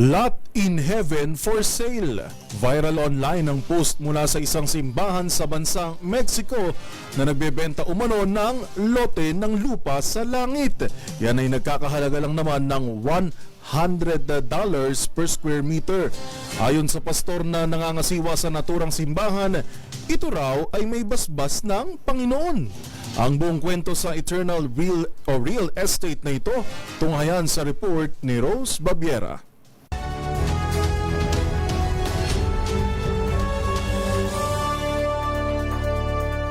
Lot in Heaven for Sale. Viral online ang post mula sa isang simbahan sa bansang Mexico na nagbebenta umano ng lote ng lupa sa langit. Yan ay nagkakahalaga lang naman ng $100 per square meter. Ayon sa pastor na nangangasiwa sa naturang simbahan, ito raw ay may basbas ng Panginoon. Ang buong kwento sa Eternal Real o Real Estate na ito, tunghayan sa report ni Rose Babiera.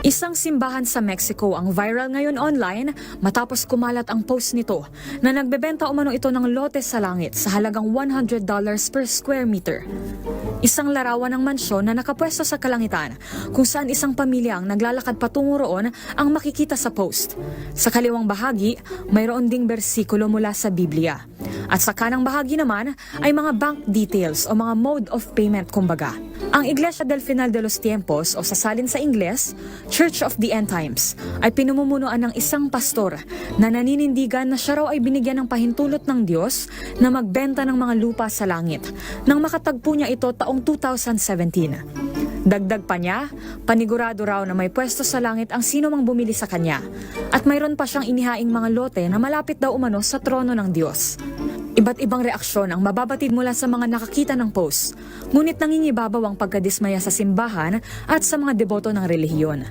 Isang simbahan sa Mexico ang viral ngayon online matapos kumalat ang post nito na nagbebenta umano ito ng lote sa langit sa halagang $100 per square meter. Isang larawan ng mansyon na nakapwesto sa kalangitan kung saan isang pamilya ang naglalakad patungo roon ang makikita sa post. Sa kaliwang bahagi, mayroon ding bersikulo mula sa Biblia. At sa kanang bahagi naman ay mga bank details o mga mode of payment kumbaga. Ang Iglesia del Final de los Tiempos o sa salin sa Ingles, Church of the End Times, ay pinumumunuan ng isang pastor na naninindigan na siya raw ay binigyan ng pahintulot ng Diyos na magbenta ng mga lupa sa langit nang makatagpo niya ito taong 2017. Dagdag pa niya, panigurado raw na may pwesto sa langit ang sino mang bumili sa kanya at mayroon pa siyang inihaing mga lote na malapit daw umano sa trono ng Diyos. Iba't ibang reaksyon ang mababatid mula sa mga nakakita ng post, ngunit nangingibabaw ang pagkadismaya sa simbahan at sa mga deboto ng relihiyon.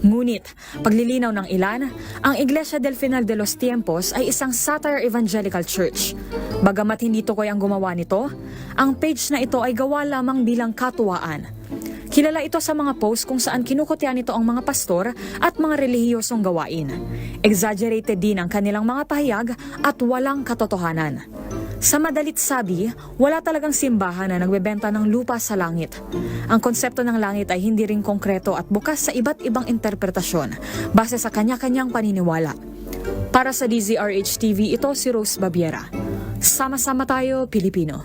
Ngunit, paglilinaw ng ilan, ang Iglesia del Final de los Tiempos ay isang satire evangelical church. Bagamat hindi tukoy ang gumawa nito, ang page na ito ay gawa lamang bilang katuwaan. Kilala ito sa mga post kung saan kinukutya nito ang mga pastor at mga relihiyosong gawain. Exaggerated din ang kanilang mga pahayag at walang katotohanan. Sa madalit sabi, wala talagang simbahan na nagbebenta ng lupa sa langit. Ang konsepto ng langit ay hindi rin konkreto at bukas sa iba't ibang interpretasyon base sa kanya-kanyang paniniwala. Para sa DZRH TV, ito si Rose Babiera. Sama-sama tayo, Pilipino.